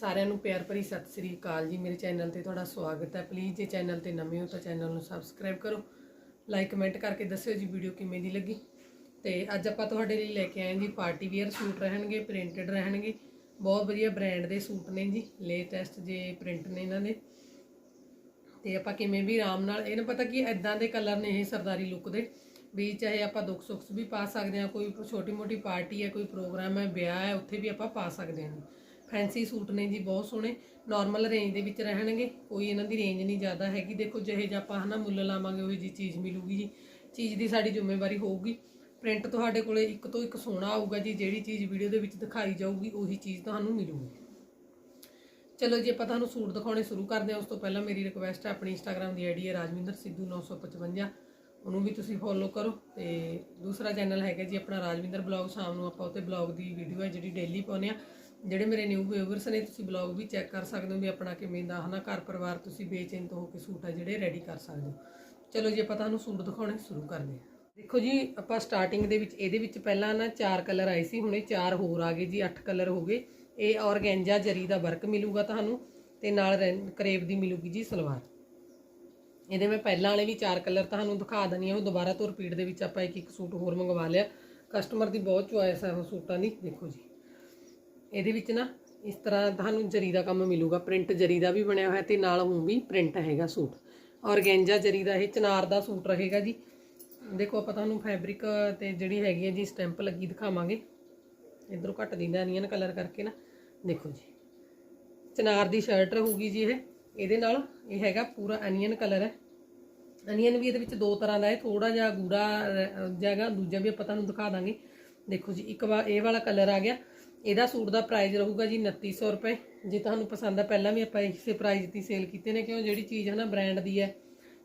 ਸਾਰਿਆਂ ਨੂੰ ਪਿਆਰ ਭਰੀ ਸਤਿ ਸ੍ਰੀ ਅਕਾਲ ਜੀ। ਮੇਰੇ ਚੈਨਲ ਤੇ ਤੁਹਾਡਾ ਸਵਾਗਤ ਹੈ। ਪਲੀਜ਼ ਜੇ ਚੈਨਲ ਤੇ ਨਵੇਂ ਹੋ ਤਾਂ ਚੈਨਲ ਨੂੰ ਸਬਸਕ੍ਰਾਈਬ ਕਰੋ। ਲਾਈਕ ਕਮੈਂਟ ਕਰਕੇ ਦੱਸਿਓ ਜੀ ਵੀਡੀਓ ਕਿਵੇਂ ਦੀ ਲੱਗੀ। ਤੇ ਅੱਜ ਆਪਾਂ ਤੁਹਾਡੇ ਲਈ ਲੈ ਕੇ ਆਏ ਹਾਂ ਜੀ ਪਾਰਟੀ ਵੇਅਰ ਸੂਟ ਰਹਿਣਗੇ ਪ੍ਰਿੰਟਡ ਰਹਿਣਗੇ। ਬਹੁਤ ਵਧੀਆ ਬ੍ਰਾਂਡ ਦੇ ਸੂਟ ਨੇ ਜੀ। ਲੇਟੈਸਟ ਜੇ ਪ੍ਰਿੰਟ ਨੇ ਇਹਨਾਂ ਦੇ। ਤੇ ਆਪਾਂ ਕਿਵੇਂ ਵੀ ਆਰਾਮ ਨਾਲ ਇਹਨੂੰ ਪਤਾ ਕੀ ਐਦਾਂ ਦੇ ਕਲਰ ਨੇ ਇਹ ਸਰਦਾਰੀ ਲੁੱਕ ਦੇ। ਵੀ ਚਾਹੇ ਆਪਾਂ ਦੁੱਖ ਸੁੱਖ ਵੀ ਪਾ ਸਕਦੇ ਹਾਂ, ਕੋਈ ਛੋਟੀ ਮੋਟੀ ਪਾਰਟੀ ਹੈ, ਕੋਈ ਪ੍ਰੋਗਰਾਮ ਹੈ, ਵਿਆਹ ਹੈ, ਉੱਥੇ ਵੀ ਆਪਾਂ ਪਾ ਸਕਦੇ ਹਾਂ। ਫੈਂਸੀ ਸੂਟ ਨੇ ਜੀ, ਬਹੁਤ ਸੋਹਣੇ। ਨਾਰਮਲ ਰੇਂਜ ਦੇ ਵਿੱਚ ਰਹਿਣਗੇ। ਕੋਈ ਇਹਨਾਂ ਦੀ ਰੇਂਜ ਨਹੀਂ ਜ਼ਿਆਦਾ ਹੈਗੀ। ਦੇਖੋ, ਜਿਹੇ ਜਿਹਾ ਆਪਾਂ ਹਨਾ ਮੁੱਲ ਲਾਵਾਂਗੇ, ਉਹੀ ਜੀ ਚੀਜ਼ ਮਿਲੂਗੀ ਜੀ। ਚੀਜ਼ ਦੀ ਸਾਡੀ ਜ਼ਿੰਮੇਵਾਰੀ ਹੋਊਗੀ। ਪ੍ਰਿੰਟ ਤੁਹਾਡੇ ਕੋਲੇ ਇੱਕ ਤੋਂ ਇੱਕ ਸੋਹਣਾ ਆਊਗਾ ਜੀ। ਜਿਹੜੀ ਚੀਜ਼ ਵੀਡੀਓ ਦੇ ਵਿੱਚ ਦਿਖਾਈ ਜਾਊਗੀ, ਉਹੀ ਚੀਜ਼ ਤੁਹਾਨੂੰ ਮਿਲੂਗੀ। ਚਲੋ ਜੀ, ਆਪਾਂ ਤੁਹਾਨੂੰ ਸੂਟ ਦਿਖਾਉਣੇ ਸ਼ੁਰੂ ਕਰਦੇ ਹਾਂ। ਉਸ ਤੋਂ ਪਹਿਲਾਂ ਮੇਰੀ ਰਿਕੁਐਸਟ ਹੈ, ਆਪਣੀ ਇੰਸਟਾਗ੍ਰam ਦੀ ਆਈਡੀ ਹੈ ਰਾਜਵਿੰਦਰ ਸਿੱਧੂ 955 ਉਹਨੂੰ ਵੀ ਤੁਸੀਂ ਫੋਲੋ ਕਰੋ। ਤੇ ਦੂਸਰਾ ਚੈਨਲ ਹੈਗਾ ਜੀ ਆਪਣਾ ਰਾਜਵਿੰਦਰ ਬਲੌਗ ਸ਼ਾਮ ਨੂੰ ਆਪਾਂ ਉੱਤੇ ਬਲੌਗ ਦੀ ਵੀਡੀਓ ਹੈ, ਜਿਹੜੀ ਡੇਲੀ ਪਾਉਂਦੇ ਆ ਜਿਹੜੇ ਮੇਰੇ ਨਿਊ ਵਿਊਵਰਸ ਨੇ, ਤੁਸੀਂ ਬਲੌਗ ਵੀ ਚੈੱਕ ਕਰ ਸਕਦੇ ਹੋ ਵੀ ਆਪਣਾ ਕਿਵੇਂ ਦਾ, ਹਨਾ, ਘਰ ਪਰਿਵਾਰ ਤੁਸੀਂ ਬੇਚਿੰਤ ਹੋ ਕੇ ਸੂਟ ਆ ਜਿਹੜੇ ਰੈਡੀ ਕਰ ਸਕਦੇ ਹੋ। ਚਲੋ ਜੀ, ਆਪਾਂ ਤੁਹਾਨੂੰ ਸੂਟ ਦਿਖਾਉਣੇ ਸ਼ੁਰੂ ਕਰਦੇ ਹਾਂ। ਦੇਖੋ ਜੀ, ਆਪਾਂ ਸਟਾਰਟਿੰਗ ਦੇ ਵਿੱਚ, ਇਹਦੇ ਵਿੱਚ ਪਹਿਲਾਂ ਨਾ ਚਾਰ ਕਲਰ ਆਏ ਸੀ, ਹੁਣੇ ਚਾਰ ਹੋਰ ਆ ਗਏ ਜੀ, ਅੱਠ ਕਲਰ ਹੋ ਗਏ। ਇਹ ਔਰਗੈਂਜਾ ਜਰੀ ਦਾ ਵਰਕ ਮਿਲੂਗਾ ਤੁਹਾਨੂੰ ਤੇ ਨਾਲ ਰੈਨ- ਕਰੇਵ ਦੀ ਮਿਲੂਗੀ ਜੀ ਸਲਵਾਰ। ਇਹਦੇ ਮੈਂ ਪਹਿਲਾਂ ਵਾਲੇ ਵੀ ਚਾਰ ਕਲਰ ਤੁਹਾਨੂੰ ਦਿਖਾ ਦਨੀ ਆ ਉਹ ਦੁਬਾਰਾ ਤੋਂ ਰਿਪੀਟ ਦੇ ਵਿੱਚ ਆਪਾਂ ਇੱਕ ਇੱਕ ਸੂਟ ਹੋਰ ਮੰਗਵਾ ਲਿਆ। ਕਸਟਮਰ ਦੀ ਬਹੁਤ ਚੁਆਇਸ ਹੈ ਉਹ ਸੂਟਾਂ ਦੀ, ਦੇਖੋ ਜੀ। ਇਹਦੇ ਵਿੱਚ ਨਾ ਇਸ ਤਰ੍ਹਾਂ ਤੁਹਾਨੂੰ ਜਰੀ ਦਾ ਕੰਮ ਮਿਲੂਗਾ, ਪ੍ਰਿੰਟ ਜਰੀ ਦਾ ਵੀ ਬਣਿਆ ਹੋਇਆ ਤੇ ਨਾਲ ਹੁਣ ਵੀ ਪ੍ਰਿੰਟ ਹੈਗਾ ਸੂਟ। ਔਰਗੈਂਜਾ ਜਰੀ ਦਾ ਇਹ, ਚਨਾਰ ਦਾ ਸੂਟ ਰਹੇਗਾ ਜੀ। ਦੇਖੋ ਆਪਾਂ ਤੁਹਾਨੂੰ ਫੈਬਰਿਕ ਤੇ ਜਿਹੜੀ ਹੈਗੀ ਹੈ ਜੀ, ਸਟੈਂਪ ਲੱਗੀ ਦਿਖਾਵਾਂਗੇ। ਇਧਰੋਂ ਘੱਟ ਦਿੰਦਾ ਅਨੀਅਨ ਕਲਰ ਕਰਕੇ ਨਾ। ਦੇਖੋ ਜੀ। ਚਨਾਰ ਦੀ ਸ਼ਰਟ ਰਹੂਗੀ ਜੀ ਇਹ। ਇਹਦੇ ਨਾਲ ਇਹ ਹੈਗਾ ਪੂਰਾ ਅਨੀਅਨ ਕਲਰ ਹੈ। ਅਨੀਅਨ ਵੀ ਇਹਦੇ ਵਿੱਚ ਦੋ ਤਰ੍ਹਾਂ ਦਾ ਹੈ। ਥੋੜਾ ਜਿਹਾ ਗੂੜਾ ਜਗਾ ਦੂਜਾ ਵੀ ਆਪਾਂ ਤੁਹਾਨੂੰ ਦਿਖਾ ਦਾਂਗੇ। ਦੇਖੋ ਜੀ, ਇੱਕ ਵਾਰ ਇਹ ਵਾਲਾ ਕਲਰ ਆ ਗਿਆ। ਇਹਦਾ ਸੂਟ ਦਾ ਪ੍ਰਾਈਸ ਰਹੂਗਾ ਜੀ 2900 ਰੁਪਏ। ਜੇ ਤੁਹਾਨੂੰ ਪਸੰਦ ਆ, ਪਹਿਲਾਂ ਵੀ ਆਪਾਂ ਇਸੇ ਪ੍ਰਾਈਸ ਦੀ ਸੇਲ ਕੀਤੇ ਨੇ, ਕਿਉਂ? ਜਿਹੜੀ ਚੀਜ਼ ਹੈ ਨਾ ਬ੍ਰਾਂਡ ਦੀ ਹੈ,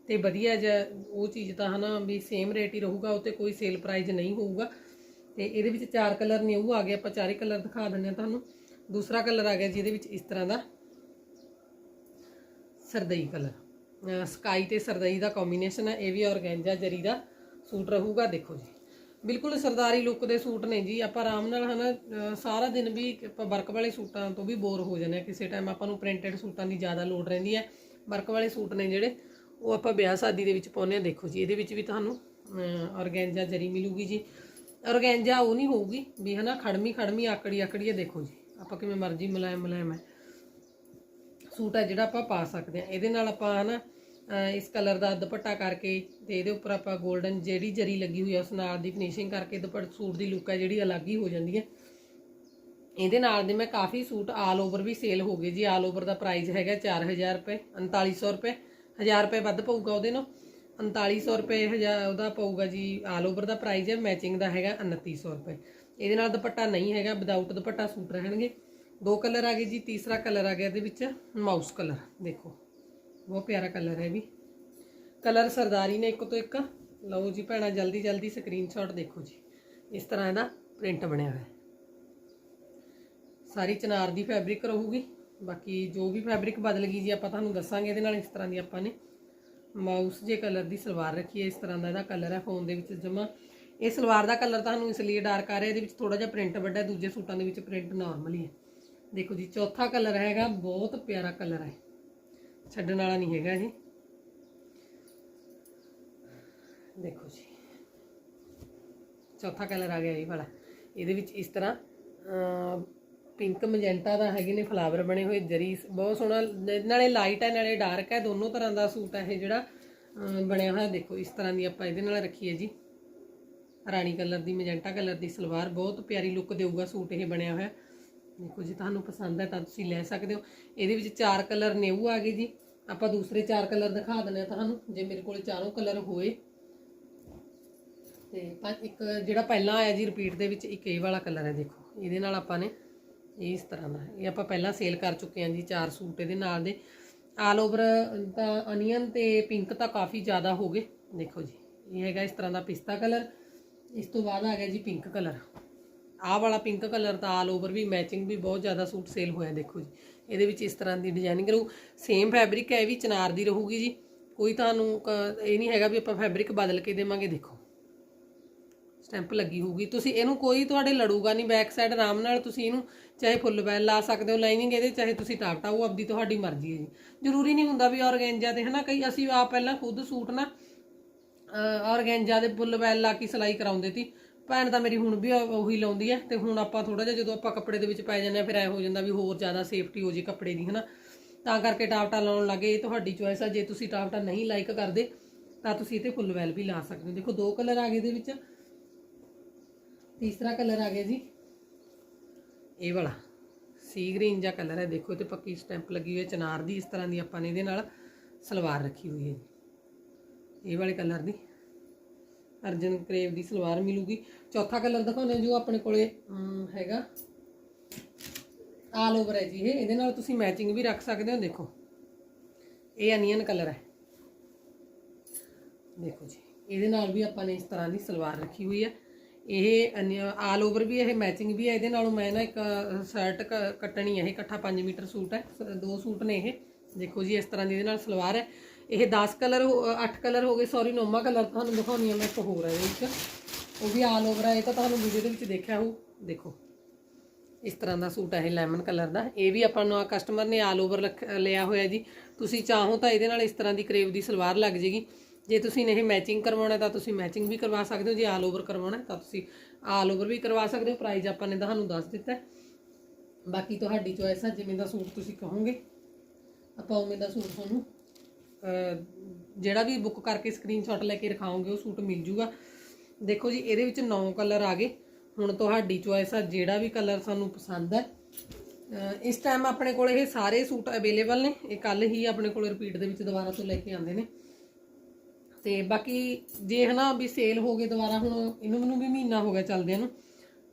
ਤੇ ਵਧੀਆ ਜਿਹਾ ਉਹ ਚੀਜ਼ ਤਾਂ ਹਨਾ ਵੀ ਸੇਮ ਰੇਟ ਹੀ ਰਹੂਗਾ, ਉਹ ਤੇ ਕੋਈ ਸੇਲ ਪ੍ਰਾਈਸ ਨਹੀਂ ਹੋਊਗਾ। ਤੇ ਇਹਦੇ ਵਿੱਚ ਚਾਰ ਕਲਰ ਨੇ, ਉਹ ਆ ਗਏ, ਆਪਾਂ ਚਾਰੇ ਕਲਰ ਦਿਖਾ ਦਿੰਦੇ ਆ ਤੁਹਾਨੂੰ। ਦੂਸਰਾ ਕਲਰ ਆ ਗਿਆ ਜਿਹਦੇ ਵਿੱਚ ਇਸ ਤਰ੍ਹਾਂ ਦਾ। ਸਰਦਈ ਕਲਰ ਸਕਾਈ ਤੇ ਸਰਦਈ ਦਾ ਕੰਬੀਨੇਸ਼ਨ ਹੈ ਇਹ ਵੀ ਔਰਗੈਂਜਾ ਜਰੀ ਦਾ ਸੂਟ ਰਹੂਗਾ, ਦੇਖੋ ਜੀ। ਬਿਲਕੁਲ ਸਰਦਾਰੀ ਲੁੱਕ ਦੇ ਸੂਟ ਨੇ ਜੀ। ਆਪਾਂ ਆਰਾਮ ਨਾਲ ਹਨਾ, ਅਹ ਸਾਰਾ ਦਿਨ ਵੀ ਆਪਾਂ ਵਰਕ ਵਾਲੇ ਸੂਟਾਂ ਤੋਂ ਵੀ ਬੋਰ ਹੋ ਜਾਂਦੇ ਆ ਕਿਸੇ ਟਾਈਮ ਆਪਾਂ ਨੂੰ ਪ੍ਰਿੰਟਡ ਸੂਟਾਂ ਦੀ ਜ਼ਿਆਦਾ ਲੋੜ ਰਹਿੰਦੀ ਹੈ। ਵਰਕ ਵਾਲੇ ਸੂਟ ਨੇ ਜਿਹੜੇ, ਉਹ ਆਪਾਂ ਵਿਆਹ ਸ਼ਾਦੀ ਦੇ ਵਿੱਚ ਪਾਉਂਦੇ ਆ ਦੇਖੋ ਜੀ, ਇਹਦੇ ਵਿੱਚ ਵੀ ਤੁਹਾਨੂੰ ਔਰਗੈਂਜਾ ਜਰੀ ਮਿਲੂਗੀ ਜੀ। ਔਰਗੈਂਜਾ ਉਹ ਨਹੀਂ ਹੋਊਗੀ ਵੀ ਹਨਾ, ਖੜਮੀ ਖੜਮੀ, ਆਕੜੀ ਆਕੜੀ ਦੇਖੋ ਜੀ, ਆਪਾਂ ਕਿਵੇਂ ਮਰਜ਼ੀ ਮੁਲਾਇਮ ਮੁਲਾਇਮ ਹੈ। ਸੂਟ ਹੈ ਜਿਹੜਾ ਆਪਾਂ ਪਾ ਸਕਦੇ ਆ ਇਹਦੇ ਨਾਲ ਆਪਾਂ ਹਨਾ ਅਹ ਇਸ ਕਲਰ ਦਾ ਦੁਪੱਟਾ ਕਰਕੇ ਤੇ ਇਹਦੇ ਉੱਪਰ ਆਪਾਂ 골ਡਨ ਜਿਹੜੀ ਜਰੀ ਲੱਗੀ ਹੋਈ ਆ, ਉਸ ਨਾਲ ਦੀ ਫਿਨਿਸ਼ਿੰਗ ਕਰਕੇ ਦੁਪੱਟ ਸੂਟ ਦੀ ਲੁੱਕ ਹੈ ਜਿਹੜੀ ਅਲੱਗ ਹੀ ਹੋ ਜਾਂਦੀ ਹੈ ਇਹਦੇ ਨਾਲ ਦੇ ਮੈਂ ਕਾਫੀ ਸੂਟ ਆਲ ਓਵਰ ਵੀ ਸੇਲ ਹੋ ਗਏ ਜੀ। ਆਲ ਓਵਰ ਦਾ ਪ੍ਰਾਈਸ ਹੈਗਾ 4000 ਰੁਪਏ 3900 ਰੁਪਏ। 1000 ਰੁਪਏ ਵੱਧ ਪਊਗਾ ਉਹਦੇ ਨਾਲ। 3900 ਰੁਪਏ ਹਜ਼ਾਰ ਉਹਦਾ ਪਊਗਾ ਜੀ। ਆਲ ਓਵਰ ਦਾ ਪ੍ਰਾਈਸ ਹੈ ਮੈਚਿੰਗ ਦਾ ਹੈਗਾ 2900 ਰੁਪਏ। ਇਹਦੇ ਨਾਲ ਦੁਪੱਟਾ ਨਹੀਂ ਹੈਗਾ ਵਿਦਆਊਟ ਦੁਪੱਟਾ ਸੂਟ ਰਹਿਣਗੇ। ਦੋ ਕਲਰ ਆ ਗਏ ਜੀ, ਤੀਸਰਾ ਕਲਰ ਆ ਗਿਆ ਇਹਦੇ ਵਿੱਚ ਮਾਊਸ ਕਲਰ, ਦੇਖੋ। ਬਹੁਤ ਪਿਆਰਾ ਕਲਰ ਹੈ ਵੀ। ਕਲਰ ਸਰਦਾਰੀ ਨੇ ਇੱਕ ਤੋਂ ਇੱਕ। ਲਓ ਜੀ ਭੈਣਾ, ਜਲਦੀ ਜਲਦੀ ਸਕਰੀਨਸ਼ਾਟ ਦੇਖੋ ਜੀ। ਇਸ ਤਰ੍ਹਾਂ ਇਹਦਾ ਪ੍ਰਿੰਟ ਬਣਿਆ ਹੋਇਆ ਸਾਰੀ ਚਨਾਰ ਦੀ ਫੈਬਰਿਕ ਰਹੂਗੀ। ਬਾਕੀ ਜੋ ਵੀ ਫੈਬਰਿਕ ਬਦਲ ਗਈ ਜੀ, ਆਪਾਂ ਤੁਹਾਨੂੰ ਦੱਸਾਂਗੇ ਇਹਦੇ ਨਾਲ ਇਸ ਤਰ੍ਹਾਂ ਦੀ ਆਪਾਂ ਨੇ ਮਾਊਸ ਜੇ ਕਲਰ ਦੀ ਸਲਵਾਰ ਰੱਖੀ ਹੈ, ਇਸ ਤਰ੍ਹਾਂ ਦਾ ਇਹਦਾ ਕਲਰ ਹੈ ਫੋਨ ਦੇ ਵਿੱਚ ਜਮਾ। ਇਹ ਸਲਵਾਰ ਦਾ ਕਲਰ ਤੁਹਾਨੂੰ ਇਸ ਲਈ ਡਾਰਕ ਆ ਰਿਹਾ, ਇਹਦੇ ਵਿੱਚ ਥੋੜਾ ਜਿਹਾ ਪ੍ਰਿੰਟ ਵੱਡਾ ਦੂਜੇ ਸੂਟਾਂ ਦੇ ਵਿੱਚ ਪ੍ਰਿੰਟ ਨਾਰਮਲ ਹੀ ਹੈ। ਦੇਖੋ ਜੀ, ਚੌਥਾ ਕਲਰ ਹੈਗਾ, ਬਹੁਤ ਪਿਆਰਾ ਕਲਰ ਹੈ। ਛੱਡਣ ਵਾਲਾ ਨਹੀਂ ਹੈਗਾ ਇਹ। ਦੇਖੋ ਜੀ। ਚੌਥਾ ਕਲਰ ਆ ਗਿਆ ਇਹ ਵਾਲਾ। ਇਹਦੇ ਵਿੱਚ ਇਸ ਤਰ੍ਹਾਂ ਪਿੰਕ ਮਜੈਂਟਾ ਦਾ ਹੈਗੇ ਨੇ, ਫਲਾਵਰ ਬਣੇ ਹੋਏ, ਜਰੀ ਬਹੁਤ ਸੋਹਣਾ ਨਾਲੇ ਲਾਈਟ ਹੈ, ਨਾਲੇ ਡਾਰਕ ਹੈ, ਦੋਨੋਂ ਤਰ੍ਹਾਂ ਦਾ ਸੂਟ ਹੈ ਇਹ ਜਿਹੜਾ ਬਣਿਆ ਹੋਇਆ। ਦੇਖੋ ਇਸ ਤਰ੍ਹਾਂ ਦੀ ਆਪਾਂ ਇਹਦੇ ਨਾਲ ਰੱਖੀ ਹੈ ਜੀ। ਰਾਣੀ ਕਲਰ ਦੀ, ਮਜੈਂਟਾ ਕਲਰ ਦੀ ਸਲਵਾਰ, ਬਹੁਤ ਪਿਆਰੀ ਲੁੱਕ ਦੇਊਗਾ ਸੂਟ ਇਹ ਬਣਿਆ ਹੋਇਆ। ਦੇਖੋ ਜੀ, ਤੁਹਾਨੂੰ ਪਸੰਦ ਹੈ ਤਾਂ ਤੁਸੀਂ ਲੈ ਸਕਦੇ ਹੋ। ਇਹਦੇ ਵਿੱਚ ਚਾਰ ਕਲਰ ਨਿਊ ਆ ਗਏ ਜੀ। ਆਪਾਂ ਦੂਸਰੇ ਚਾਰ ਕਲਰ ਦਿਖਾ ਦਿੰਦੇ ਆ ਤੁਹਾਨੂੰ, ਜੇ ਮੇਰੇ ਕੋਲ ਚਾਰੋਂ ਕਲਰ ਹੋਏ। ਤੇ ਪੰਜ ਇੱਕ ਜਿਹੜਾ ਪਹਿਲਾਂ ਆਇਆ ਜੀ ਰਿਪੀਟ ਦੇ ਵਿੱਚ, ਇੱਕ ਇਹ ਵਾਲਾ ਕਲਰ ਹੈ ਦੇਖੋ, ਇਹਦੇ ਨਾਲ ਆਪਾਂ ਨੇ ਇਹ ਇਸ ਤਰ੍ਹਾਂ ਦਾ ਇਹ ਆਪਾਂ ਪਹਿਲਾਂ ਸੇਲ ਕਰ ਚੁੱਕੇ ਹਾਂ ਜੀ ਚਾਰ ਸੂਟ ਇਹਦੇ ਨਾਲ ਦੇ। ਆਲ ਓਵਰ ਤਾਂ ਅਨੀਅਨ ਤੇ ਪਿੰਕ ਤਾਂ ਕਾਫੀ ਜ਼ਿਆਦਾ ਹੋ ਗਏ। ਦੇਖੋ ਜੀ, ਇਹ ਹੈਗਾ ਇਸ ਤਰ੍ਹਾਂ ਦਾ ਪਿਸਤਾ ਕਲਰ। ਇਸ ਤੋਂ ਬਾਅਦ ਆ ਗਿਆ ਜੀ ਪਿੰਕ ਕਲਰ। ਆਹ ਵਾਲਾ ਪਿੰਕ ਕਲਰ ਤਾਂ ਆਲ ਓਵਰ ਵੀ ਮੈਚਿੰਗ ਵੀ ਬਹੁਤ ਜ਼ਿਆਦਾ ਸੂਟ ਸੇਲ ਹੋਇਆ, ਦੇਖੋ ਜੀ। ਇਹਦੇ ਵਿੱਚ ਇਸ ਤਰ੍ਹਾਂ ਦੀ ਡਿਜ਼ਾਈਨਿੰਗ ਰਹੂ ਸੇਮ ਫੈਬਰਿਕ ਹੈ, ਇਹ ਵੀ ਚਨਾਰ ਦੀ ਰਹੂਗੀ ਜੀ। ਕੋਈ ਤੁਹਾਨੂੰ ਇਹ ਨਹੀਂ ਹੈਗਾ ਵੀ ਆਪਾਂ ਫੈਬਰਿਕ ਬਦਲ ਕੇ ਦੇਵਾਂਗੇ, ਦੇਖੋ। ਸਟੈਂਪ ਲੱਗੀ ਹੋਊਗੀ। ਤੁਸੀਂ ਇਹਨੂੰ ਕੋਈ ਤੁਹਾਡੇ ਲੜੂਗਾ ਨਹੀਂ ਬੈਕ ਸਾਈਡ ਆਰਾਮ ਨਾਲ ਤੁਸੀਂ ਇਹਨੂੰ ਚਾਹੇ ਫੁੱਲ ਬੈਲ ਲਾ ਸਕਦੇ ਹੋ ਲਾਈਨਿੰਗ ਇਹਦੇ, ਚਾਹੇ ਤੁਸੀਂ ਟਾਟਾ, ਉਹ ਆਪਦੀ ਤੁਹਾਡੀ ਮਰਜ਼ੀ ਹੈ ਜੀ। ਜ਼ਰੂਰੀ ਨਹੀਂ ਹੁੰਦਾ ਵੀ ਔਰਗੈਂਜਾ ਤੇ, ਹਨਾ? ਕਈ ਅਸੀਂ ਆਪ ਪਹਿਲਾਂ ਖੁਦ ਸੂਟ ਨਾ ਔਰਗੈਂਜਾ ਦੇ ਫੁੱਲ ਬੈਲ ਲਾ ਕੇ ਸਿਲਾਈ ਕਰਾਉਂਦੇ ਸੀ। ਭੈਣ ਤਾਂ ਮੇਰੀ ਹੁਣ ਵੀ ਉਹੀ ਲਾਉਂਦੀ ਹੈ ਤੇ ਹੁਣ ਆਪਾਂ ਥੋੜਾ ਜਿਹਾ ਜਦੋਂ ਆਪਾਂ ਕੱਪੜੇ ਦੇ ਵਿੱਚ ਪੈ ਜਾਂਦੇ ਆ, ਫਿਰ ਐ ਹੋ ਜਾਂਦਾ ਵੀ ਹੋਰ ਜ਼ਿਆਦਾ ਸੇਫਟੀ ਹੋ ਜੇ ਕੱਪੜੇ ਦੀ, ਹਨਾ? ਤਾਂ ਕਰਕੇ ਟਾਪਟਾ ਲਾਉਣ ਲੱਗੇ, ਇਹ ਤੁਹਾਡੀ ਚੋਇਸ ਆ, ਜੇ ਤੁਸੀਂ ਟਾਪਟਾ ਨਹੀਂ ਲਾਈਕ ਕਰਦੇ, ਤਾਂ ਤੁਸੀਂ ਇਹਤੇ ਫੁੱਲ ਵੈਲ ਵੀ ਲਾ ਸਕਦੇ ਹੋ। ਦੇਖੋ, ਦੋ ਕਲਰ ਆ ਗਏ ਇਹਦੇ ਵਿੱਚ। ਤੀਸਰਾ ਕਲਰ ਆ ਗਿਆ ਜੀ। ਇਹ ਵਾਲਾ ਸੀ ਗ੍ਰੀਨ ਜਿਹਾ ਕਲਰ ਹੈ ਦੇਖੋ, ਇਹ ਤੇ ਪੱਕੀ ਸਟੈਂਪ ਲੱਗੀ ਹੋਈ ਹੈ ਚਨਾਰ ਦੀ ਇਸ ਤਰ੍ਹਾਂ ਦੀ ਆਪਾਂ ਨੇ ਇਹਦੇ ਨਾਲ ਸਲਵਾਰ ਰੱਖੀ ਹੋਈ ਹੈ ਜੀ। ਇਹ ਵਾਲੇ ਕਲਰ ਦੀ। ਅਰਜਨ ਕਰੇਵ ਦੀ ਸਲਵਾਰ ਮਿਲੂਗੀ। ਚੌਥਾ ਕਲਰ ਦਿਖਾਉਂਦੇ ਹਾਂ ਜੋ ਆਪਣੇ ਕੋਲੇ ਅਮ, ਹੈਗਾ। ਆਲ ਓਵਰ ਹੈ ਜੀ ਇਹ। ਇਹਦੇ ਨਾਲ ਤੁਸੀਂ ਮੈਚਿੰਗ ਵੀ ਰੱਖ ਸਕਦੇ ਹੋ ਦੇਖੋ। ਇਹ ਅਨੀਅਨ ਕਲਰ ਹੈ। ਦੇਖੋ ਜੀ। ਇਹਦੇ ਨਾਲ ਵੀ ਆਪਾਂ ਨੇ ਇਸ ਤਰ੍ਹਾਂ ਦੀ ਸਲਵਾਰ ਰੱਖੀ ਹੋਈ ਹੈ। ਇਹ ਆਲ ਓਵਰ ਵੀ ਇਹ ਮੈਚਿੰਗ ਵੀ ਹੈ। ਇਹਦੇ ਨਾਲੋਂ ਮੈਂ ਨਾ ਇੱਕ ਸ਼ਰਟ ਕੱਟਣੀ ਹੈ। ਇਹ ਇਕੱਠਾ 5 ਮੀਟਰ ਸੂਟ ਹੈ। ਸ- ਦੋ ਸੂਟ ਨੇ ਇਹ। ਦੇਖੋ ਜੀ ਇਸ ਤਰ੍ਹਾਂ ਦੀ ਇਹਦੇ ਨਾਲ ਸਲਵਾਰ ਹੈ। ਇਹ 10 ਕਲਰ 8 ਕਲਰ ਹੋ ਗਏ ਸੌਰੀ ਨੌਵਾਂ ਕਲਰ ਤੁਹਾਨੂੰ ਦਿਖਾਉਣੀ ਹੈ ਮੈਂ ਇੱਕ ਹੋਰ ਹੈ ਇਹਦੇ ਵਿੱਚ। ਉਹ ਵੀ ਆਲ ਓਵਰ ਹੈ ਇਹ ਤਾਂ ਤੁਹਾਨੂੰ ਵੀਡੀਓ ਦੇ ਵਿੱਚ ਦੇਖਿਆ ਹੋ ਦੇਖੋ, ਇਸ ਤਰ੍ਹਾਂ ਦਾ ਸੂਟ ਹੈ ਇਹ ਲੈਮਨ ਕਲਰ ਦਾ। ਇਹ ਵੀ ਆਪਾਂ ਨੂੰ ਕਸਟਮਰ ਨੇ ਆਲ ਓਵਰ ਲਿਆ ਹੋਇਆ ਜੀ। ਤੁਸੀਂ ਚਾਹੋ ਤਾਂ ਇਹਦੇ ਨਾਲ ਇਸ ਤਰ੍ਹਾਂ ਦੀ ਕਰੇਵ ਦੀ ਸਲਵਾਰ ਲੱਗ ਜੇਗੀ। ਜੇ ਤੁਸੀਂ ਨਹੀਂ ਮੈਚਿੰਗ ਕਰਵਾਉਣਾ ਤਾਂ ਤੁਸੀਂ ਮੈਚਿੰਗ ਵੀ ਕਰਵਾ ਸਕਦੇ ਹੋ। ਜੇ ਆਲ ਓਵਰ ਕਰਵਾਉਣਾ ਤਾਂ ਤੁਸੀਂ ਆਲ ਓਵਰ ਵੀ ਕਰਵਾ ਸਕਦੇ ਹੋ। ਪ੍ਰਾਈਸ ਆਪਾਂ ਨੇ ਤੁਹਾਨੂੰ ਦੱਸ ਦਿੱਤਾ ਬਾਕੀ ਤੁਹਾਡੀ ਚੋਇਸ ਹੈ ਜਿਵੇਂ ਦਾ ਸੂਟ ਤੁਸੀਂ ਕਹੋਗੇ। ਆਪਾਂ ਉਵੇਂ ਦਾ ਸੂਟ ਤੁਹਾਨੂੰ ਜਿਹੜਾ ਵੀ ਬੁੱਕ ਕਰਕੇ ਸਕਰੀਨਸ਼ਾਟ ਲੈ ਕੇ ਰਖਾਓਗੇ, ਉਹ ਸੂਟ ਮਿਲ ਜੂਗਾ। ਦੇਖੋ ਜੀ, ਇਹਦੇ ਵਿੱਚ 9 ਕਲਰ ਆ ਗਏ। ਹੁਣ ਤੁਹਾਡੀ ਚੋਇਸ ਆ, ਜਿਹੜਾ ਵੀ ਕਲਰ ਸਾਨੂੰ ਪਸੰਦ ਹੈ ਇਸ ਟਾਈਮ ਆਪਣੇ ਕੋਲ ਇਹ ਸਾਰੇ ਸੂਟ ਅਵੇਲੇਬਲ ਨੇ। ਇਹ ਕੱਲ ਹੀ ਆਪਣੇ ਕੋਲ ਰਿਪੀਟ ਦੇ ਵਿੱਚ ਦੁਬਾਰਾ ਤੋਂ ਲੈ ਕੇ ਆਉਂਦੇ ਨੇ। ਤੇ ਬਾਕੀ ਜੇ ਹਨਾ ਵੀ ਸੇਲ ਹੋ ਗਏ ਦੁਬਾਰਾ, ਹੁਣ ਇਹਨੂੰ ਮੈਨੂੰ ਵੀ ਮਹੀਨਾ ਹੋ ਗਿਆ ਚੱਲਦਿਆਂ ਨੂੰ।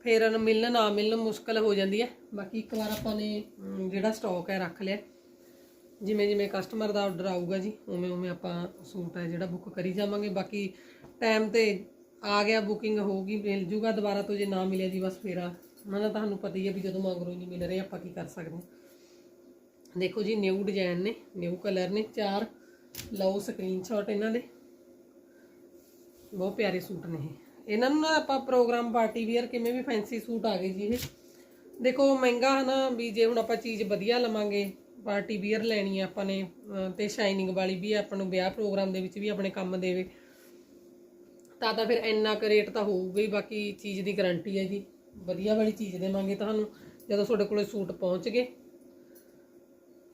ਫੇਰ ਮਿਲਣ ਨਾ ਮਿਲਣ ਮੁਸ਼ਕਲ ਹੋ ਜਾਂਦੀ ਹੈ ਬਾਕੀ ਇੱਕ ਵਾਰ ਆਪਾਂ ਨੇ ਜਿਹੜਾ ਸਟਾਕ ਹੈ ਰੱਖ ਲਿਆ। ਜਿਵੇਂ ਜਿਵੇਂ ਕਸਟਮਰ ਦਾ ਆਰਡਰ ਆਊਗਾ ਜੀ, ਉਵੇਂ ਉਵੇਂ ਆਪਾਂ ਸੂਟ ਹੈ ਜਿਹੜਾ ਬੁੱਕ ਕਰੀ ਜਾਵਾਂਗੇ। ਬਾਕੀ ਟਾਈਮ ਤੇ ਆ ਗਿਆ ਬੁਕਿੰਗ ਹੋਊਗੀ ਮਿਲ ਜੂਗਾ ਦੁਬਾਰਾ ਤੋਂ, ਜੇ ਨਾ ਮਿਲਿਆ ਜੀ ਬਸ ਫੇਰ ਆ। ਦਾ ਤੁਹਾਨੂੰ ਪਤਾ ਹੀ ਹੈ ਵੀ ਜਦੋਂ ਮਗਰੋਂ ਹੀ ਨਹੀਂ ਮਿਲ ਰਹੇ, ਆਪਾਂ ਕੀ ਕਰ ਸਕਦੇ ਹਾਂ। ਦੇਖੋ ਜੀ ਨਿਊ ਡਿਜ਼ਾਈਨ ਨੇ ਨਿਊ ਕਲਰ ਨੇ, ਚਾਰ। ਲਓ ਸਕਰੀਨਸ਼ਾਟ ਇਹਨਾਂ ਦੇ। ਬਹੁਤ ਪਿਆਰੇ ਸੂਟ ਨੇ ਇਹ। ਇਹਨਾਂ ਨੂੰ ਨਾ ਆਪਾਂ ਪ੍ਰੋਗਰਾਮ ਪਾਰਟੀ ਵੀਅਰ ਕਿਵੇਂ ਵੀ ਫੈਂਸੀ ਸੂਟ ਆ ਗਏ ਜੀ ਇਹ। ਦੇਖੋ ਮਹਿੰਗਾ ਹਨਾ, ਵੀ ਜੇ ਹੁਣ ਆਪਾਂ ਚੀਜ਼ ਵਧੀਆ ਲਵਾਂਗੇ ਪਾਰਟੀ ਵੀਅਰ ਲੈਣੀ ਆ ਆਪਾਂ ਨੇ, ਅਹ, ਤੇ ਸ਼ਾਈਨਿੰਗ ਵਾਲੀ ਵੀ ਆਪਾਂ ਨੂੰ ਵਿਆਹ ਪ੍ਰੋਗਰਾਮ ਦੇ ਵਿੱਚ ਵੀ ਆਪਣੇ ਕੰਮ ਦੇਵੇ। ਤਾਂ ਤਾਂ ਫਿਰ ਇੰਨਾ ਕੁ ਰੇਟ ਤਾਂ ਹੋਊਗਾ ਹੀ, ਬਾਕੀ ਚੀਜ਼ ਦੀ ਗਾਰੰਟੀ ਹੈ ਜੀ। ਵਧੀਆ ਵਾਲੀ ਚੀਜ਼ ਦੇਵਾਂਗੇ ਤੁਹਾਨੂੰ, ਜਦੋਂ ਤੁਹਾਡੇ ਕੋਲੇ ਸੂਟ ਪਹੁੰਚ ਗਏ।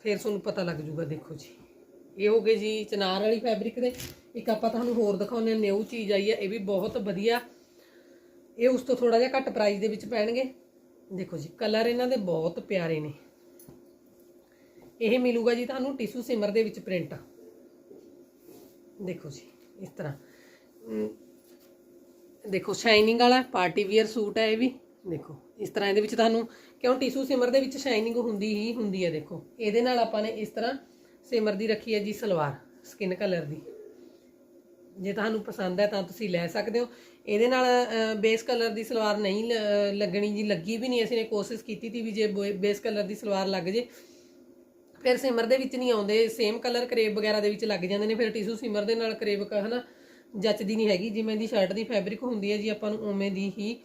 ਫਿਰ ਤੁਹਾਨੂੰ ਪਤਾ ਲੱਗ ਜੂਗਾ ਦੇਖੋ ਜੀ। ਇਹ ਹੋ ਗਏ ਜੀ ਚਨਾਰ ਵਾਲੀ ਫੈਬਰਿਕ ਦੇ। ਇੱਕ ਆਪਾਂ ਤੁਹਾਨੂੰ ਹੋਰ ਦਿਖਾਉਂਦੇ ਹਾਂ ਨਿਊ ਚੀਜ਼ ਆਈ ਹੈ ਇਹ ਵੀ ਬਹੁਤ ਵਧੀਆ। ਇਹ ਉਸ ਤੋਂ ਥੋੜਾ ਜਿਹਾ ਘੱਟ ਪ੍ਰਾਈਸ ਦੇ ਵਿੱਚ ਪੈਣਗੇ। ਦੇਖੋ ਜੀ ਕਲਰ ਇਹਨਾਂ ਦੇ ਬਹੁਤ ਪਿਆਰੇ ਨੇ। ਇਹ ਮਿਲੂਗਾ ਜੀ ਤੁਹਾਨੂੰ ਟਿਸ਼ੂ ਸਿਮਰ ਦੇ ਵਿੱਚ ਪ੍ਰਿੰਟ। ਦੇਖੋ ਜੀ, ਇਸ ਤਰ੍ਹਾਂ। ਦੇਖੋ, ਸ਼ਾਈਨਿੰਗ ਵਾਲਾ ਪਾਰਟੀ ਵੀਅਰ ਸੂਟ ਹੈ ਇਹ ਵੀ। ਦੇਖੋ, ਇਸ ਤਰ੍ਹਾਂ ਇਹਦੇ ਵਿੱਚ ਤੁਹਾਨੂੰ, ਕਿਉਂ ਟਿਸ਼ੂ ਸਿਮਰ ਦੇ ਵਿੱਚ ਸ਼ਾਈਨਿੰਗ ਹੁੰਦੀ ਹੀ ਹੁੰਦੀ ਹੈ, ਦੇਖੋ। ਇਹਦੇ ਨਾਲ ਆਪਾਂ ਨੇ ਇਸ ਤਰ੍ਹਾਂ ਸਿਮਰ ਦੀ ਰੱਖੀ ਹੈ ਜੀ ਸਲਵਾਰ ਸਕਿਨ ਕਲਰ ਦੀ। ਜੇ ਤੁਹਾਨੂੰ ਪਸੰਦ ਹੈ ਤਾਂ ਤੁਸੀਂ ਲੈ ਸਕਦੇ ਹੋ। ਇਹਦੇ ਨਾਲ ਬੇਸ ਕਲਰ ਦੀ ਸਲਵਾਰ ਨਹੀਂ ਲੱਗਣੀ ਜੀ, ਲੱਗੀ ਵੀ ਨਹੀਂ। ਅਸੀਂ ਨੇ ਕੋਸ਼ਿਸ਼ ਕੀਤੀ ਸੀ ਵੀ ਜੇ ਬੇਸ ਕਲਰ ਦੀ ਸਲਵਾਰ ਲੱਗ ਜੇ ਫਿਰ ਸਿਮਰ ਦੇ ਵਿੱਚ ਨਹੀਂ ਆਉਂਦੇ ਸੇਮ ਕਲਰ ਕਰੇਬ ਵਗੈਰਾ ਦੇ ਵਿੱਚ ਲੱਗ ਜਾਂਦੇ ਨੇ, ਫਿਰ ਟਿਸ਼ੂ ਸਿਮਰ ਦੇ ਨਾਲ ਕਰੇਬ ਕ, ਹਨਾ, ਜੱਚਦੀ ਨਹੀਂ ਹੈਗੀ, ਜਿਵੇਂ ਦੀ ਸ਼ਰਟ ਦੀ ਫੈਬਰਿਕ ਹੁੰਦੀ ਹੈ ਜੀ, ਆਪਾਂ ਨੂੰ ਉਵੇਂ ਦੀ ਹੀ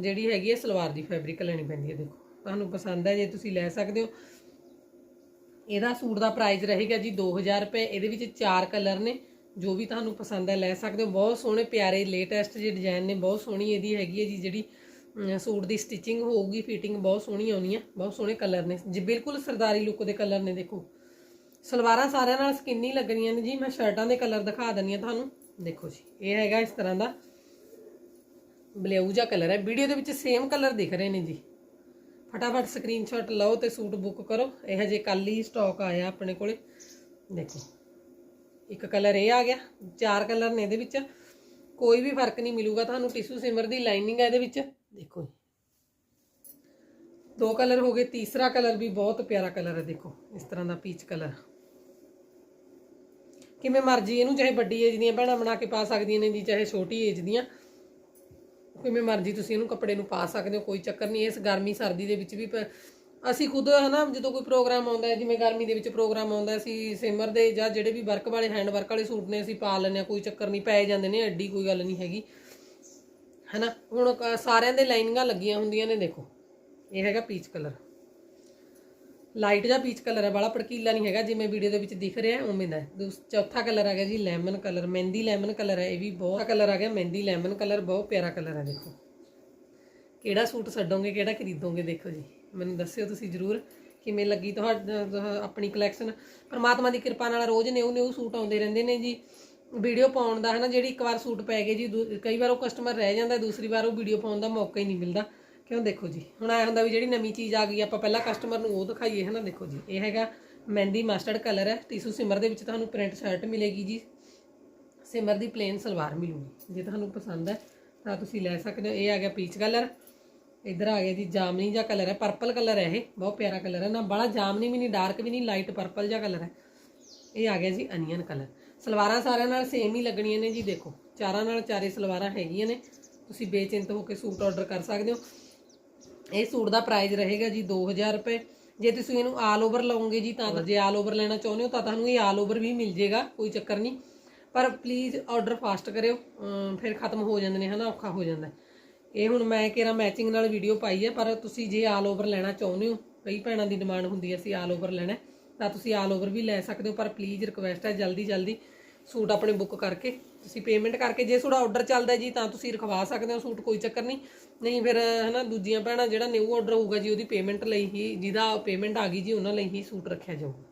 ਜਿਹੜੀ ਹੈਗੀ ਹੈ ਸਲਵਾਰ ਦੀ ਫੈਬਰਿਕ ਲੈਣੀ ਪੈਂਦੀ ਹੈ, ਦੇਖੋ। ਤੁਹਾਨੂੰ ਪਸੰਦ ਹੈ ਜੇ ਤੁਸੀਂ ਲੈ ਸਕਦੇ ਹੋ। ਇਹਦਾ ਸੂਟ ਦਾ ਪ੍ਰਾਈਸ ਰਹੇਗਾ ਜੀ 2000 ਰੁਪਏ, ਇਹਦੇ ਵਿੱਚ ਚਾਰ ਕਲਰ ਨੇ, ਜੋ ਵੀ ਤੁਹਾਨੂੰ ਪਸੰਦ ਹੈ ਲੈ ਸਕਦੇ ਹੋ। ਬਹੁਤ ਸੋਹਣੇ, ਪਿਆਰੇ ਲੇਟੈਸਟ ਜੇ ਡਿਜ਼ਾਈਨ ਨੇ, ਬਹੁਤ ਸੋਹਣੀ ਇਹਦੀ ਹੈਗੀ ਹੈ ਜੀ, ਜਿਹੜੀ ਸੂਟ ਦੀ ਸਟਿਚਿੰਗ ਹੋਊਗੀ ਫਿਟਿੰਗ ਬਹੁਤ ਸੋਹਣੀ ਆਉਣੀ ਹੈ ਬਹੁਤ ਸੋਹਣੇ ਕਲਰ ਨੇ। ਜੀ ਬਿਲਕੁਲ ਸਰਦਾਰੀ ਲੁੱਕ ਦੇ ਕਲਰ ਨੇ, ਦੇਖੋ। ਸਲਵਾਰਾਂ ਸਾਰਿਆਂ ਨਾਲ ਸਕਿੰਨੀ ਲੱਗਣੀਆਂ ਨੇ ਜੀ, ਮੈਂ ਸ਼ਰਟਾਂ ਦੇ ਕਲਰ ਦਿਖਾ ਦਿੰਨੀ ਆ ਤੁਹਾਨੂੰ। ਦੇਖੋ ਜੀ, ਇਹ ਹੈਗਾ ਇਸ ਤਰ੍ਹਾਂ ਦਾ ਬਲੂ ਜਿਹਾ ਕਲਰ ਹੈ। ਵੀਡੀਓ ਦੇ ਵਿੱਚ ਸੇਮ ਕਲਰ ਦਿਖ ਰਹੇ ਨੇ ਜੀ। ਫਟਾਫਟ ਸਕਰੀਨਸ਼ਾਟ ਲਓ ਤੇ ਸੂਟ ਬੁੱਕ ਕਰੋ। ਇਹ ਹਜੇ ਕੱਲ ਹੀ ਸਟਾਕ ਆਇਆ ਆਪਣੇ ਕੋਲੇ। ਦੇਖੋ, ਇੱਕ ਕਲਰ ਇਹ ਆ ਗਿਆ, ਚਾਰ ਕਲਰ ਨੇ ਇਹਦੇ ਵਿੱਚ। ਕੋਈ ਵੀ ਫ਼ਰਕ ਨਹੀਂ ਮਿਲੂਗਾ ਤੁਹਾਨੂੰ ਟਿਸ਼ੂ ਸਿਮਰ ਦੀ ਲਾਈਨਿੰਗ ਹੈ ਇਹਦੇ ਵਿੱਚ। ਦੇਖੋ ਦੋ ਕਲਰ ਹੋ ਗਏ, ਤੀਸਰਾ ਕਲਰ ਵੀ ਬਹੁਤ ਪਿਆਰਾ ਕਲਰ ਹੈ, ਦੇਖੋ, ਇਸ ਤਰ੍ਹਾਂ ਦਾ ਪੀਚ ਕਲਰ। ਕਿਵੇਂ ਮਰਜ਼ੀ ਇਹਨੂੰ ਚਾਹੇ ਵੱਡੀ ਏਜ ਦੀਆਂ ਭੈਣਾਂ ਬਣਾ ਕੇ ਪਾ ਸਕਦੀਆਂ ਨੇ ਜੀ, ਚਾਹੇ ਛੋਟੀ ਏਜ ਦੀਆਂ। ਕਿਵੇਂ ਮਰਜ਼ੀ ਤੁਸੀਂ ਇਹਨੂੰ ਕੱਪੜੇ ਨੂੰ ਪਾ ਸਕਦੇ ਹੋ, ਕੋਈ ਚੱਕਰ ਨਹੀਂ, ਇਸ ਗਰਮੀ ਸਰਦੀ ਦੇ ਵਿੱਚ ਵੀ ਅਸੀਂ ਖੁਦ, ਹਨਾ, ਜਦੋਂ ਕੋਈ ਪ੍ਰੋਗਰਾਮ ਆਉਂਦਾ ਜਿਵੇਂ ਗਰਮੀ ਦੇ ਵਿੱਚ ਪ੍ਰੋਗਰਾਮ ਆਉਂਦਾ ਅਸੀਂ ਸਿਮਰ ਦੇ ਜਾਂ ਜਿਹੜੇ ਵੀ ਵਰਕ ਵਾਲੇ ਹੈਂਡ ਵਰਕ ਵਾਲੇ ਸੂਟ ਨੇ, ਅਸੀਂ ਪਾ ਲੈਂਦੇ ਹਾਂ, ਕੋਈ ਚੱਕਰ ਨਹੀਂ, ਪੈ ਜਾਂਦੇ ਨੇ, ਐਡੀ ਕੋਈ ਗੱਲ ਨਹੀਂ ਹੈਗੀ। ਹੈਨਾ? ਹੁਣ ਕ- ਸਾਰਿਆਂ ਦੇ ਲਾਈਨਿੰਗਾਂ ਲੱਗੀਆਂ ਹੁੰਦੀਆਂ ਨੇ ਦੇਖੋ। ਇਹ ਹੈਗਾ ਪੀਚ ਕਲਰ ਲਾਈਟ ਜਾਂ ਪੀਚ ਕਲਰ ਹੈ ਬੜਾ ਭੜਕੀਲਾ ਨਹੀਂ ਹੈਗਾ ਜਿਵੇਂ ਵੀਡੀਓ ਦੇ ਵਿੱਚ ਦਿਖ ਰਿਹਾ ਹੈ, ਉਵੇਂ ਦਾ ਹੈ। ਦੂਸ- ਚੌਥਾ ਕਲਰ ਆ ਗਿਆ ਜੀ lemon colour mehndi lemon colour ਹੈ ਇਹ ਵੀ ਬਹੁਤ ਕਲਰ ਆ ਗਿਆ। ਮਹਿੰਦੀ ਲੈਮਨ ਕਲਰ ਬਹੁਤ ਪਿਆਰਾ ਕਲਰ ਹੈ ਦੇਖੋ। ਕਿਹੜਾ ਸੂਟ ਛੱਡੋਗੇ ਕਿਹੜਾ ਖਰੀਦੋਗੇ ਦੇਖੋ ਜੀ। ਮੈਨੂੰ ਦੱਸਿਓ ਤੁਸੀਂ ਜਰੂਰ ਕਿਵੇਂ ਲੱਗੀ ਤੁਹਾਡੀ ਆਪਣੀ ਕਲੈਕਸ਼ਨ ਪਰਮਾਤਮਾ ਦੀ ਕਿਰਪਾ ਨਾਲ ਰੋਜ਼ ਨਿਊ ਨਿਊ ਸੂਟ ਆਉਂਦੇ ਰਹਿੰਦੇ ਨੇ ਜੀ। ਵੀਡੀਓ ਪਾਉਣ ਦਾ ਹੈ ਨਾ ਜਿਹੜੀ ਇੱਕ ਵਾਰ ਸੂਟ ਪੈ ਗਏ ਜੀ, ਦੂ- ਕਈ ਵਾਰ ਉਹ ਕਸਟਮਰ ਰਹਿ ਜਾਂਦਾ, ਦੂਸਰੀ ਵਾਰ ਉਹ ਵੀਡੀਓ ਪਾਉਣ ਦਾ ਮੌਕਾ ਹੀ ਨਹੀਂ ਮਿਲਦਾ। ਕਿਉਂ ਦੇਖੋ ਜੀ, ਹੁਣ ਆਇਆ ਹੁੰਦਾ ਵੀ ਜਿਹੜੀ ਨਵੀਂ ਚੀਜ਼ ਆ ਗਈ, ਆਪਾਂ ਪਹਿਲਾਂ ਕਸਟਮਰ ਨੂੰ ਉਹ ਦਿਖਾਈਏ ਹੈ ਨਾ ਦੇਖੋ ਜੀ। ਇਹ ਹੈਗਾ ਮਹਿੰਦੀ ਮਸਟਰਡ ਕਲਰ ਹੈ ਟਿਸ਼ੂ ਸਿਮਰ ਦੇ ਵਿੱਚ ਤੁਹਾਨੂੰ ਪ੍ਰਿੰਟ ਸ਼ਰਟ ਮਿਲੇਗੀ ਜੀ। ਸਿਮਰ ਦੀ ਪਲੇਨ ਸਲਵਾਰ ਮਿਲੂਗੀ, ਜੇ ਤੁਹਾਨੂੰ ਪਸੰਦ ਹੈ, ਤਾਂ ਤੁਸੀਂ ਲੈ ਸਕਦੇ ਹੋ। ਇਹ ਆ ਗਿਆ ਪੀਚ ਕਲਰ ਇੱਧਰ ਆ ਗਿਆ ਜੀ, ਜਾਮਨੀ ਜਿਹਾ ਕਲਰ ਹੈ ਪਰਪਲ ਕਲਰ ਹੈ ਇਹ, ਬਹੁਤ ਪਿਆਰਾ ਕਲਰ ਹੈ। ਨਾ, ਬੜਾ ਜਾਮਨੀ ਵੀ ਨਹੀਂ ਡਾਰਕ ਵੀ ਨਹੀਂ ਲਾਈਟ ਪਰਪਲ ਜਿਹਾ ਕਲਰ ਹੈ। ਇਹ ਆ ਗਿਆ ਜੀ ਅਨੀਅਨ ਕਲਰ ਸਲਵਾਰਾਂ ਸਾਰਿਆਂ ਨਾਲ ਸੇਮ ਹੀ ਲੱਗਣੀਆਂ ਨੇ ਜੀ, ਦੇਖੋ। ਚਾਰਾਂ ਨਾਲ ਚਾਰੇ ਸਲਵਾਰਾਂ ਹੈਗੀਆਂ ਨੇ। ਤੁਸੀਂ ਬੇਚਿੰਤ ਹੋ ਕੇ ਸੂਟ ਆਰਡਰ ਕਰ ਸਕਦੇ ਹੋ। ਇਹ ਸੂਟ ਦਾ ਪ੍ਰਾਈਸ ਰਹੇਗਾ ਜੀ 2000 ਰੁਪਏ। ਜੇ ਤੁਸੀਂ ਇਹਨੂੰ ਆਲ ਓਵਰ ਲਓਗੇ ਜੀ, ਤਾਂ ਜੇ ਆਲ ਓਵਰ ਲੈਣਾ ਚਾਹੁੰਦੇ ਹੋ, ਤਾਂ ਤੁਹਾਨੂੰ ਇਹ ਆਲ ਓਵਰ ਵੀ ਮਿਲ ਜੇਗਾ ਕੋਈ ਚੱਕਰ ਨਹੀਂ। ਪਰ ਪਲੀਜ਼ ਆਰਡਰ ਫਾਸਟ ਕਰਿਓ। ਫਿਰ ਖਤਮ ਹੋ ਜਾਂਦੇ ਨੇ, ਹਨਾ, ਔਖਾ ਹੋ ਜਾਂਦਾ ਇਹ ਹੁਣ ਮੈਂ ਕਿਹੜਾ ਮੈਚਿੰਗ ਨਾਲ ਵੀਡੀਓ ਪਾਈ ਹੈ, ਪਰ ਤੁਸੀਂ ਜੇ ਆਲ ਓਵਰ ਲੈਣਾ ਚਾਹੁੰਦੇ ਹੋ, ਕਈ ਭੈਣਾਂ ਦੀ ਡਿਮਾਂਡ ਹੁੰਦੀ ਹੈ, ਅਸੀਂ ਆਲ ਓਵਰ ਲੈਣਾ ਤਾਂ ਤੁਸੀਂ ਆਲ ਓਵਰ ਵੀ ਲੈ ਸਕਦੇ ਹੋ, ਪਰ ਪਲੀਜ਼ ਰਿਕੁਐਸਟ ਹੈ ਜਲਦੀ ਜਲਦੀ ਸੂਟ ਆਪਣੇ ਬੁੱਕ ਕਰਕੇ ਤੁਸੀਂ ਪੇਮੈਂਟ ਕਰਕੇ, ਜੇ ਤੁਹਾਡਾ ਆਰਡਰ ਚੱਲਦਾ ਜੀ ਤਾਂ ਤੁਸੀਂ ਰਖਵਾ ਸਕਦੇ ਹੋ, ਸੂਟ ਕੋਈ ਚੱਕਰ ਨਹੀਂ। ਨਹੀਂ ਫਿਰ, ਹਨਾ, ਦੂਜੀਆਂ ਭੈਣਾਂ, ਜਿਹੜਾ ਨਿਊ ਆਰਡਰ ਹੋਊਗਾ ਜੀ, ਉਹਦੀ ਪੇਮੈਂਟ ਲਈ ਹੀ, ਜਿਹਦਾ ਪੇਮੈਂਟ ਆ ਗਈ ਜੀ, ਉਹਨਾਂ ਲਈ ਹੀ ਸੂਟ ਰੱਖਿਆ ਜਾਊਗਾ।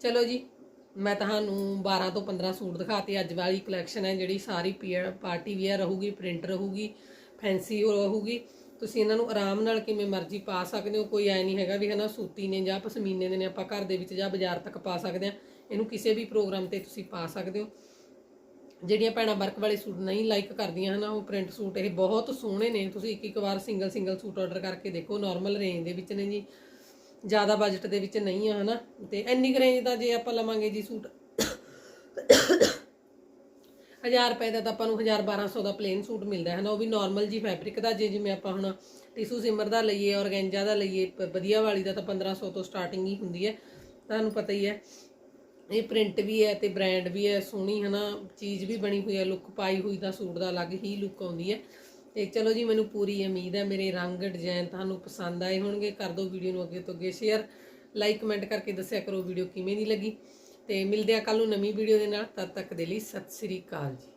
ਚਲੋ ਜੀ, ਮੈਂ ਤੁਹਾਨੂੰ 12 ਤੋਂ 15 ਸੂਟ ਦਿਖਾਤੇ, ਅੱਜ ਵਾਲੀ ਕਲੈਕਸ਼ਨ ਹੈ ਜਿਹੜੀ ਸਾਰੀ ਪਾਰਟੀ ਵੇਅਰ ਰਹੂਗੀ ਪ੍ਰਿੰਟ ਰਹੂਗੀ ਫੈਂਸੀ ਰਹੂਗੀ। ਤੁਸੀਂ ਇਹਨਾਂ ਨੂੰ ਆਰਾਮ ਨਾਲ ਕਿਵੇਂ ਮਰਜ਼ੀ ਪਾ ਸਕਦੇ ਹੋ, ਕੋਈ ਐ ਨਹੀਂ ਹੈਗਾ ਵੀ ਹਨਾ ਸੂਤੀ ਨੇ ਜਾਂ ਪਸ਼ਮੀਨੇ ਦੇ ਨੇ ਆਪਾਂ ਘਰ ਦੇ ਵਿੱਚ ਜਾਂ ਬਾਜ਼ਾਰ ਤੱਕ ਪਾ ਸਕਦੇ ਆ ਇਹਨੂੰ ਕਿਸੇ ਵੀ ਪ੍ਰੋਗਰਾਮ ਤੇ ਤੁਸੀਂ ਪਾ ਸਕਦੇ ਹੋ। ਜਿਹੜੀਆਂ ਭੈਣਾਂ ਵਰਕ ਵਾਲੇ ਸੂਟ ਨਹੀਂ ਲਾਈਕ ਕਰਦੀਆਂ ਹਨਾ, ਉਹ ਪ੍ਰਿੰਟ ਸੂਟ ਇਹ ਬਹੁਤ ਸੋਹਣੇ ਨੇ। ਤੁਸੀਂ ਇੱਕ ਇੱਕ ਵਾਰ ਸਿੰਗਲ ਸਿੰਗਲ ਸੂਟ ਆਰਡਰ ਕਰਕੇ ਦੇਖੋ ਨਾਰਮਲ ਰੇਂਜ ਦੇ ਵਿੱਚ ਨੇ ਜੀ। ਜ਼ਿਆਦਾ ਬਜਟ ਦੇ ਵਿੱਚ ਨਹੀਂ ਆ ਹਨਾ। ਤੇ ਇੰਨੀ ਰੇਂਜ ਦਾ ਜੇ ਆਪਾਂ ਲਵਾਂਗੇ ਜੀ ਸੂਟ 1000 ਰੁਪਏ ਦਾ ਤਾਂ ਆਪਾਂ ਨੂੰ 1000 1200 ਦਾ ਪਲੇਨ ਸੂਟ ਮਿਲਦਾ ਹੈ ਨਾ, ਉਹ ਵੀ ਨਾਰਮਲ ਜੀ ਫੈਬਰਿਕ ਦਾ, ਜੇ ਜਿਵੇਂ ਆਪਾਂ ਹੁਣ ਟਿਸ਼ੂ ਸਿਮਰ ਦਾ ਲਈਏ ਔਰਗੈਂਜਾ ਦਾ ਲਈਏ ਵਧੀਆ ਵਾਲੀ ਦਾ ਤਾਂ 1500 ਤੋਂ ਸਟਾਰਟਿੰਗ ਹੀ ਹੁੰਦੀ ਹੈ, ਤੁਹਾਨੂੰ ਪਤਾ ਹੀ ਹੈ। ਇਹ ਪ੍ਰਿੰਟ ਵੀ ਹੈ ਤੇ ਬ੍ਰਾਂਡ ਵੀ ਹੈ, ਸੋਹਣੀ ਹਨਾ ਚੀਜ਼ ਵੀ ਬਣੀ ਹੋਈ ਹੈ ਲੁੱਕ ਪਾਈ ਹੋਈ ਤਾਂ ਸੂਟ ਦਾ ਅਲੱਗ ਹੀ ਲੁੱਕ ਆਉਂਦੀ ਹੈ। ਤੇ ਚਲੋ ਜੀ, ਮੈਨੂੰ ਪੂਰੀ ਉਮੀਦ ਹੈ, ਮੇਰੇ ਰੰਗ ਡਿਜ਼ਾਈਨ ਤੁਹਾਨੂੰ ਪਸੰਦ ਆਏ ਹੋਣਗੇ, ਕਰ ਦਿਓ ਵੀਡੀਓ ਨੂੰ ਅੱਗੇ ਤੋਂ ਅੱਗੇ ਸ਼ੇਅਰ ਲਾਈਕ ਕਮੈਂਟ ਕਰਕੇ ਦੱਸਿਆ ਕਰੋ ਵੀਡੀਓ ਕਿਵੇਂ ਦੀ ਲੱਗੀ। ਤੇ ਮਿਲਦੇ ਆ ਕੱਲ ਨੂੰ ਨਵੀਂ ਵੀਡੀਓ ਦੇ ਨਾਲ, ਤਦ ਤੱਕ ਦੇ ਲਈ ਸਤਿ ਸ੍ਰੀ ਅਕਾਲ ਜੀ।